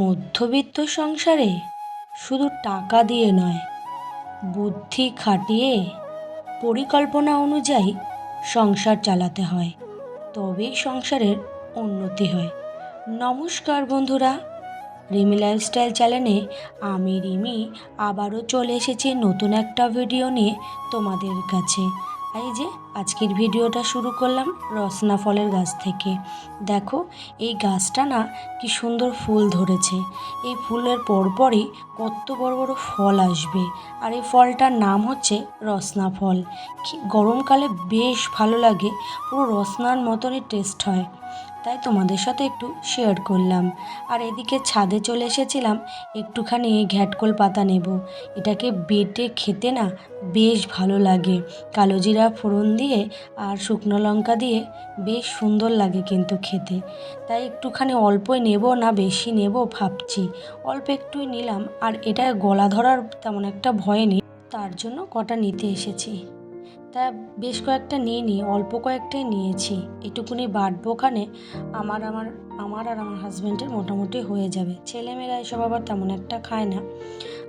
মধ্যবিত্ত সংসারে শুধু টাকা দিয়ে নয়, বুদ্ধি খাটিয়ে পরিকল্পনা অনুযায়ী সংসার চালাতে হয়, তবেই সংসারের উন্নতি হয়। নমস্কার বন্ধুরা, রিমি লাইফস্টাইল চ্যানেলে আমি রিমি আবারও চলে এসেছি নতুন একটা ভিডিও নিয়ে তোমাদের কাছে। এই যে, আজকের ভিডিওটা শুরু করলাম রসনা ফলের গাছ থেকে। দেখো, এই গাছটা না কি সুন্দর ফুল ধরেছে। এই ফুলের পরপরই কত বড় বড় ফল আসবে। আর এই ফলটার নাম হচ্ছে রসনা ফল। গরমকালে বেশ ভালো লাগে, পুরো রসনার মতনই টেস্ট হয়। তাই তোমাদের সাথে একটু শেয়ার করলাম। আর এদিকে ছাদে চলে এসেছিলাম, একটুখানি ঘ্যাটকোল পাতা নেব। এটাকে বেটে খেতে না বেশ ভালো লাগে। কালো জিরা ফোড়ন দিয়ে আর শুকনো লঙ্কা দিয়ে বেশ সুন্দর লাগে কিন্তু খেতে। তাই একটুখানি অল্পই নেব না বেশি নেব ভাবছি। অল্প একটুই নিলাম, আর এটা গলা ধরার তেমন একটা ভয় নেই। তার জন্য কটা নিতে এসেছি। তা বেশ কয়েকটা নিয়ে নিই অল্প কয়েকটাই নিয়েছি। এটুকুনি বাটবো ওখানে, আমার আমার আমার আর আমার হাজব্যান্ডের মোটামুটি হয়ে যাবে। ছেলেমেয়েরা এসব আবার তেমন একটা খায় না।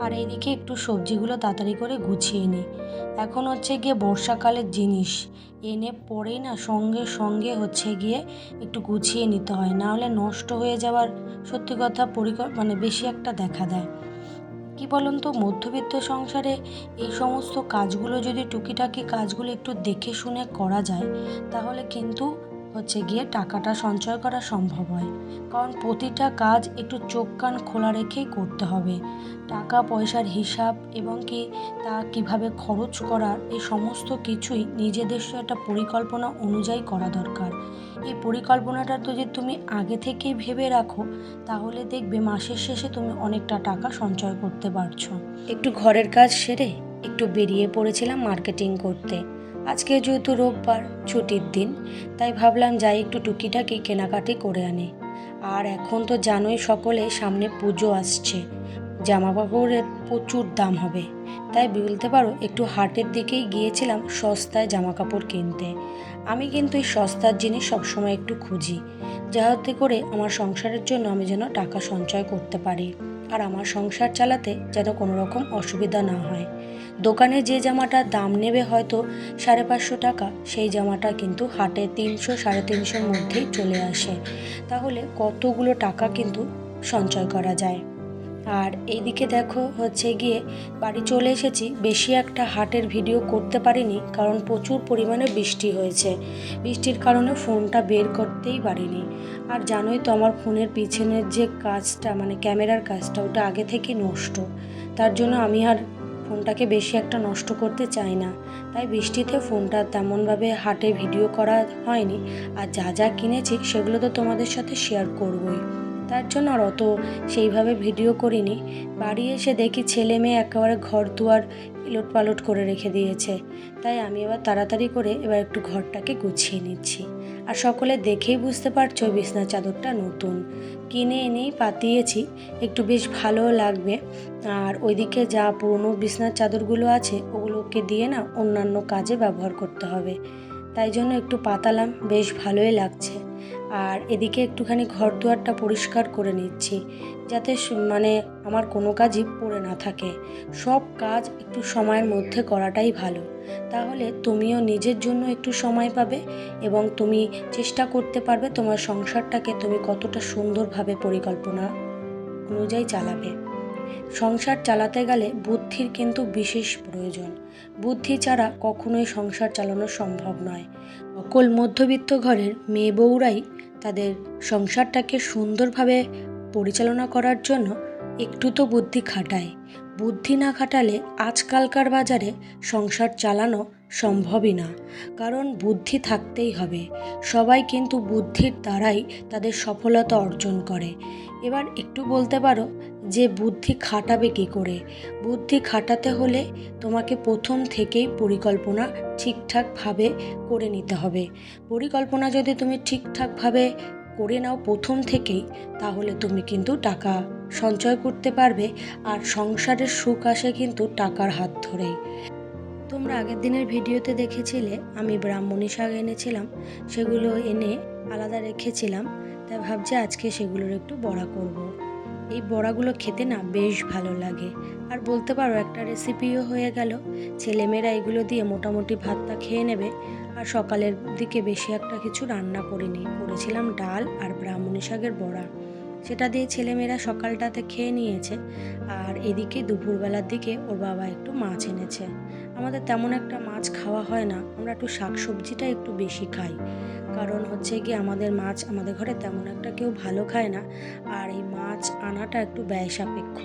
আর এইদিকে একটু সবজিগুলো তাড়াতাড়ি করে গুছিয়ে নিই। এখন হচ্ছে গিয়ে বর্ষাকালের জিনিস। এনে পরেই না সঙ্গে সঙ্গে হচ্ছে গিয়ে একটু গুছিয়ে নিতে হয়। না হলে নষ্ট হয়ে যাওয়ার সত্যি কথা পরিকল মানে বেশি একটা দেখা দেয়। কি বলুন তো, মধ্যবিত্ত সংসারে এই সমস্ত কাজগুলো যদি টুকিটাকি কাজগুলো একটু দেখে শুনে করা যায়, তাহলে কিন্তু হচ্ছে গিয়ে টাকাটা সঞ্চয় করা সম্ভব হয়। কারণ প্রতিটা কাজ একটু চোখ কান খোলা রেখেই করতে হবে। টাকা, পয়সার হিসাব এবং কি তা কীভাবে খরচ করার এই সমস্ত কিছুই নিজেদের একটা পরিকল্পনা অনুযায়ী করা দরকার। এই পরিকল্পনাটা তো যে তুমি আগে থেকেই ভেবে রাখো, তাহলে দেখবে মাসের শেষে তুমি অনেকটা টাকা সঞ্চয় করতে পারছ। একটু ঘরের কাজ সেরে একটু বেরিয়ে পড়েছিলাম মার্কেটিং করতে। আজকে যেহেতু রোববার ছুটির দিন, তাই ভাবলাম যাই একটু টুকিটাকি কেনাকাটি করে আনি। আর এখন তো জানোই সকলে সামনে পুজো আসছে জামা কাপড়ের প্রচুর দাম হবে। তাই বলতে পারো, একটু হাটের দিকেই গিয়েছিলাম সস্তায় জামা কাপড় কিনতে। আমি কিন্তু এই সস্তার জিনিস সবসময় একটু খুঁজি যাতে করে আমার সংসারের জন্য আমি যেন টাকা সঞ্চয় করতে পারি। আর আমার সংসার চালাতে যেন কোনো রকম অসুবিধা না হয়। দোকানে যে জামাটার দাম নেবে হয়তো সাড়ে পাঁচশো টাকা, সেই জামাটা কিন্তু হাটে তিনশো, সাড়ে তিনশোর মধ্যেই চলে আসে। তাহলে কতগুলো টাকা কিন্তু সঞ্চয় করা যায়? আর এইদিকে দেখো হচ্ছে গিয়ে বাড়ি চলে এসেছি। বেশি একটা হাটের ভিডিও করতে পারিনি কারণ প্রচুর পরিমাণে বৃষ্টি হয়েছে। বৃষ্টির কারণে ফোনটা বের করতেই পারিনি। আর জানোই তো আমার ফোনের পিছনের যে কাজটা মানে ক্যামেরার কাজটা, ওটা আগে থেকে নষ্ট। তার জন্য আমি আর ফোনটাকে বেশি একটা নষ্ট করতে চাই না। তাই বৃষ্টিতে ফোনটা তেমনভাবে হাটে ভিডিও করা হয়নি। আর যা যা কিনেছি সেগুলো তো তোমাদের সাথে শেয়ার করবই। তার জন্য আর অত সেইভাবে ভিডিও করিনি। বাড়ি এসে দেখি ছেলে মেয়ে একেবারে ঘর দুয়ার ইলট পালট করে রেখে দিয়েছে। তাই আমি এবার তাড়াতাড়ি করে এবার একটু ঘরটাকে গুছিয়ে নিচ্ছি। আর সকলে দেখেই বুঝতে পারছ বিছনা চাদরটা নতুন। কিনে এনেই পাতিয়েছি, একটু বেশ ভালো লাগবে। আর ওইদিকে যা পুরনো বিছনার চাদরগুলো আছে, ওগুলোকে দিয়ে না অন্যান্য কাজে ব্যবহার করতে হবে। তাই জন্য একটু পাতালাম, বেশ ভালোই লাগছে। আর এদিকে একটুখানি ঘর দুয়ারটা পরিষ্কার করে নিচ্ছি, যাতে মানে আমার কোনো কাজই পড়ে না থাকে। সব কাজ একটু সময়ের মধ্যে করাটাই ভালো। তাহলে তুমিও নিজের জন্য একটু সময় পাবে এবং তুমি চেষ্টা করতে পারবে তোমার সংসারটাকে তুমি কতটা সুন্দরভাবে পরিকল্পনা অনুযায়ী চালাবে। সংসার চালাতে গেলে বুদ্ধির কিন্তু বিশেষ প্রয়োজন। বুদ্ধি ছাড়া কখনোই সংসার চালানো সম্ভব নয়। অকল মধ্যবিত্ত ঘরের মেয়ে বউরাই তাদের সংসারটাকে সুন্দরভাবে পরিচালনা করার জন্য একটু তো বুদ্ধি খাটায়। বুদ্ধি না খাটালে আজকালকার বাজারে সংসার চালানো সম্ভবই না। কারণ বুদ্ধি থাকতেই হবে। সবাই কিন্তু বুদ্ধির দ্বারাই তাদের সফলতা অর্জন করে। এবার একটু বলতে পারো যে বুদ্ধি খাটাবে কী করে? বুদ্ধি খাটাতে হলে তোমাকে প্রথম থেকেই পরিকল্পনা ঠিকঠাকভাবে করে নিতে হবে। পরিকল্পনা যদি তুমি ঠিকঠাকভাবে করে নাও প্রথম থেকেই, তাহলে তুমি কিন্তু টাকা সঞ্চয় করতে পারবে আর সংসারের সুখ আসে কিন্তু টাকার হাত ধরেই। তোমরা আগের দিনের ভিডিওতে দেখেছিলে, আমি ব্রাহ্মণী শাক এনেছিলাম, সেগুলো এনে আলাদা রেখেছিলাম, তাই ভাবছি আজকে সেগুলোর একটু বড়া করব। এই বড়াগুলো খেতে না বেশ ভালো লাগে। আর বলতে পারো, একটা রেসিপিও হয়ে গেল। ছেলেমেয়েরা এগুলো দিয়ে মোটামুটি ভাতটা খেয়ে নেবে, আর সকালের দিকে বেশি একটা কিছু রান্না করিনি। করেছিলাম ডাল আর ব্রাহ্মণী শাকের বড়া। সেটা দিয়ে ছেলেমেয়েরা সকালটাতে খেয়ে নিয়েছে। আর এদিকে দুপুরবেলার দিকে ওর বাবা একটু মাছ এনেছে। আমাদের তেমন একটা মাছ খাওয়া হয় না, আমরা একটু শাক সবজিটা একটু বেশি খাই। কারণ হচ্ছে কি, আমাদের মাছ আমাদের ঘরে তেমন একটা কেউ ভালো খায় না। আর এই মাছ আনাটা একটু ব্যয় সাপেক্ষ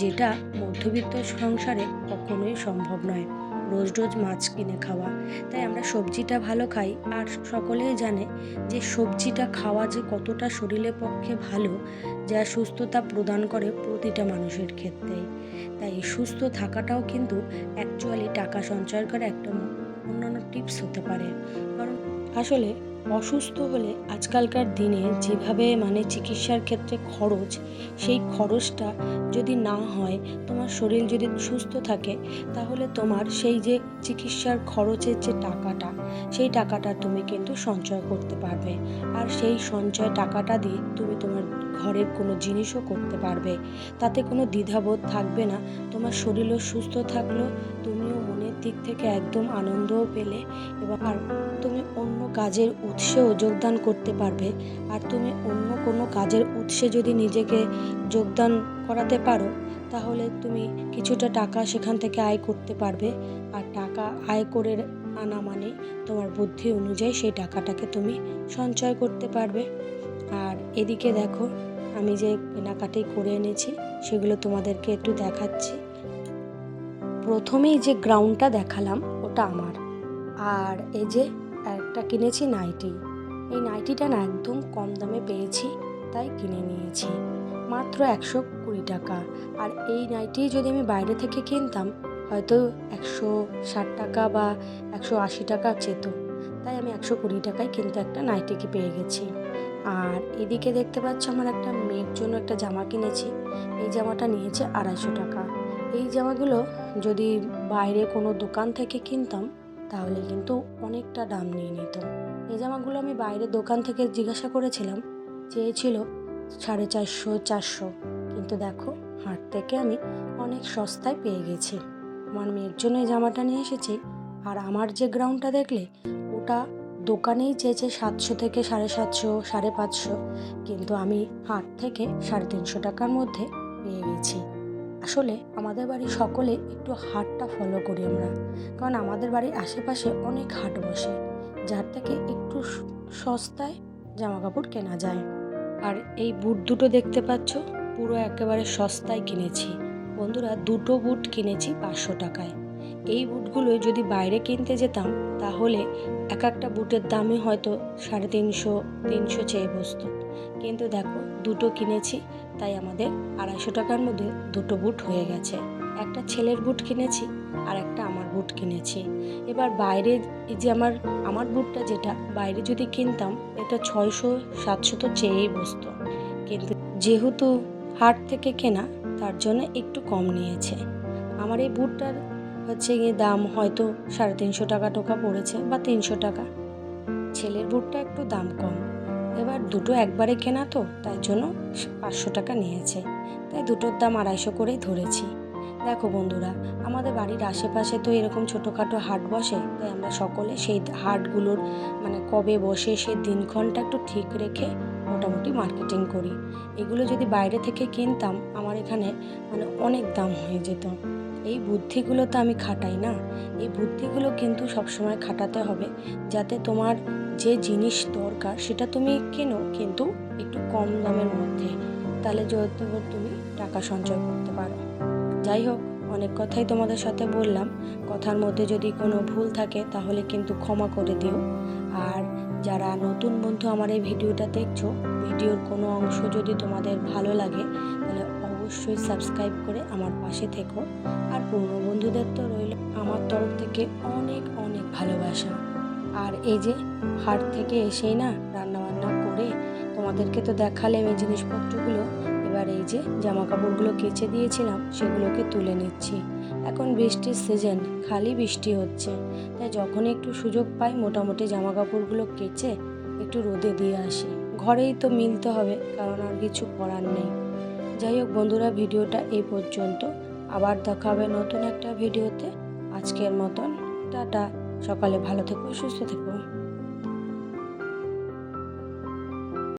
যেটা মধ্যবিত্ত সংসারে কখনোই সম্ভব নয়। রোজ রোজ মাছ কিনে খাওয়া। তাই আমরা সবজিটা ভালো খাই। আর সকলেই জানে যে সবজিটা খাওয়া যে কতটা শরীরের পক্ষে ভালো, যা সুস্থতা প্রদান করে প্রতিটা মানুষের ক্ষেত্রেই। তাই সুস্থ থাকাটাও কিন্তু অ্যাকচুয়ালি টাকা সঞ্চয় করে একটা অন্যান্য টিপস হতে পারে। কারণ আসলে অসুস্থ হলে আজকালকার দিনে যেভাবে মানে চিকিৎসার ক্ষেত্রে খরচ, সেই খরচটা যদি না হয়, তোমার শরীর যদি সুস্থ থাকে, তাহলে তোমার সেই যে চিকিৎসার খরচের যে টাকাটা, সেই টাকাটা তুমি কিন্তু সঞ্চয় করতে পারবে। আর সেই সঞ্চয় টাকাটা দিয়ে তুমি তোমার ঘরের কোনো জিনিসও করতে পারবে। তাতে কোনো দ্বিধাবোধ থাকবে না। তোমার শরীরও সুস্থ থাকল মনের দিক থেকে একদম আনন্দও পেলে এবং আর তুমি অন্য কাজের উৎসেও যোগদান করতে পারবে। আর তুমি অন্য কোনো কাজের উৎসে যদি নিজেকে যোগদান করাতে পারো, তাহলে তুমি কিছুটা টাকা সেখান থেকে আয় করতে পারবে। আর টাকা আয় করে আনা মানে তোমার বুদ্ধি অনুযায়ী সেই টাকাটাকে তুমি সঞ্চয় করতে পারবে। আর এদিকে দেখো, আমি যে কেনাকাটি করে এনেছি, সেগুলো তোমাদেরকে একটু দেখাচ্ছি। প্রথমেই যে গ্রাউন্ডটা দেখালাম, ওটা আমার। আর এই যে একটা কিনেছি নাইটি এই নাইটিটা না একদম কম দামে পেয়েছি, তাই কিনে নিয়েছি। মাত্র একশো কুড়ি টাকা। আর এই নাইটি যদি আমি বাইরে থেকে কিনতাম, হয়তো একশো ষাট টাকা বা একশো আশি টাকা চেত। তাই আমি একশো কুড়ি টাকায় কিন্তু একটা নাইটিকে পেয়ে গেছি। আর এদিকে দেখতে পাচ্ছ আমার একটা মেয়ের জন্য একটা জামা কিনেছি। এই জামাটা নিয়েছে আড়াইশো টাকা। এই জামাগুলো যদি বাইরে কোনো দোকান থেকে কিনতাম, তাহলে কিন্তু অনেকটা দাম নিয়ে নিত এই জামাগুলো আমি বাইরে দোকান থেকে জিজ্ঞাসা করেছিলাম চেয়েছিল সাড়ে চারশো চারশো। কিন্তু দেখো, হাট থেকে আমি অনেক সস্তায় পেয়ে গেছি। আমার মেয়ের জন্য এই জামাটা নিয়ে এসেছি, আর আমার যে গ্রাউন্ডটা দেখলে, ওটা দোকানেই চেয়েছে সাতশো থেকে সাড়ে সাতশো, সাড়ে পাঁচশো। কিন্তু আমি হাট থেকে সাড়ে তিনশো টাকার মধ্যে পেয়ে গেছি। আসলে আমাদের বাড়ির সকলে একটু হাটটা ফলো করি আমরা। কারণ আমাদের বাড়ির আশেপাশে অনেক হাট বসে, যার থেকে একটু সস্তায় জামা কাপড় কেনা যায়। আর এই বুট দুটো দেখতে পাচ্ছ, পুরো একেবারে সস্তায় কিনেছি। বন্ধুরা, দুটো বুট কিনেছি পাঁচশো টাকায়। এই বুটগুলো যদি বাইরে কিনতে যেতাম, তাহলে এক একটা বুটের দামই হয়তো সাড়ে তিনশো তিনশো চেয়ে বসতো। কিন্তু দেখো, দুটো কিনেছি তাই আমাদের আড়াইশো টাকার মধ্যে দুটো বুট হয়ে গেছে। একটা ছেলের বুট কিনেছি আর একটা আমার বুট কিনেছি। এবার বাইরে যে আমার আমার বুটটা যেটা, বাইরে যদি কিনতাম, এটা ছয়শো, সাতশো তো চেয়েই বসতো। কিন্তু যেহেতু হাট থেকে কেনা, তার জন্য একটু কম নিয়েছে। আমার এই বুটটার হচ্ছে গিয়ে দাম হয়তো সাড়ে তিনশো টাকা টোকা পড়েছে বা তিনশো টাকা। ছেলের বুটটা একটু দাম কম। এবার দুটো একবারে কেনা তো, তাই জন্য পাঁচশো টাকা নিয়েছে। তাই দুটোর দাম আড়াইশো করেই ধরেছি। দেখো বন্ধুরা, আমাদের বাড়ির আশেপাশে তো এরকম ছোটোখাটো হাট বসে, তাই আমরা সকলে সেই হাটগুলোর মানে কবে বসে সেই দিনক্ষণটা একটু ঠিক রেখে মোটামুটি মার্কেটিং করি। এগুলো যদি বাইরে থেকে কিনতাম, আমার এখানে মানে অনেক দাম হয়ে যেত। এই বুদ্ধিগুলো তো আমি খাটাই না। এই বুদ্ধিগুলো কিন্তু সবসময় খাটাতে হবে, যাতে তোমার যে জিনিস দরকার সেটা তুমি কেনো, কিন্তু একটু কম দামের মধ্যে। তাহলে যত তুমি টাকা সঞ্চয় করতে পারো। যাই হোক, অনেক কথাই তোমাদের সাথে বললাম। কথার মধ্যে যদি কোনো ভুল থাকে, তাহলে কিন্তু ক্ষমা করে দিও। আর যারা নতুন বন্ধু আমার এই ভিডিওটা দেখছ, ভিডিওর কোনো অংশ যদি তোমাদের ভালো লাগে, তাহলে অবশ্যই সাবস্ক্রাইব করে আমার পাশে থেকো। আর পুরনো বন্ধুদের তো রইল আমার তরফ থেকে অনেক অনেক ভালোবাসা। আর এই যে হাট থেকে এসেই না রান্না বান্না করে তোমাদেরকে তো দেখালাম এই জিনিসপত্রগুলো, এবার এই যে জামা কাপড়গুলো কেচে দিয়েছিলাম, সেগুলোকে তুলে নিচ্ছি। এখন বৃষ্টির সিজন খালি বৃষ্টি হচ্ছে। তাই যখনই একটু সুযোগ পাই মোটামুটি জামা কাপড়গুলো কেচে একটু রোদে দিয়ে আসি। ঘরেই তো মিলতে হবে, কারণ আর কিছু করার নেই। যাই হোক বন্ধুরা, ভিডিওটা এই পর্যন্ত। আবার দেখা হবে নতুন একটা ভিডিওতে। আজকের মতন, টাটা। সকালে ভালো থেকো সুস্থ থেকো।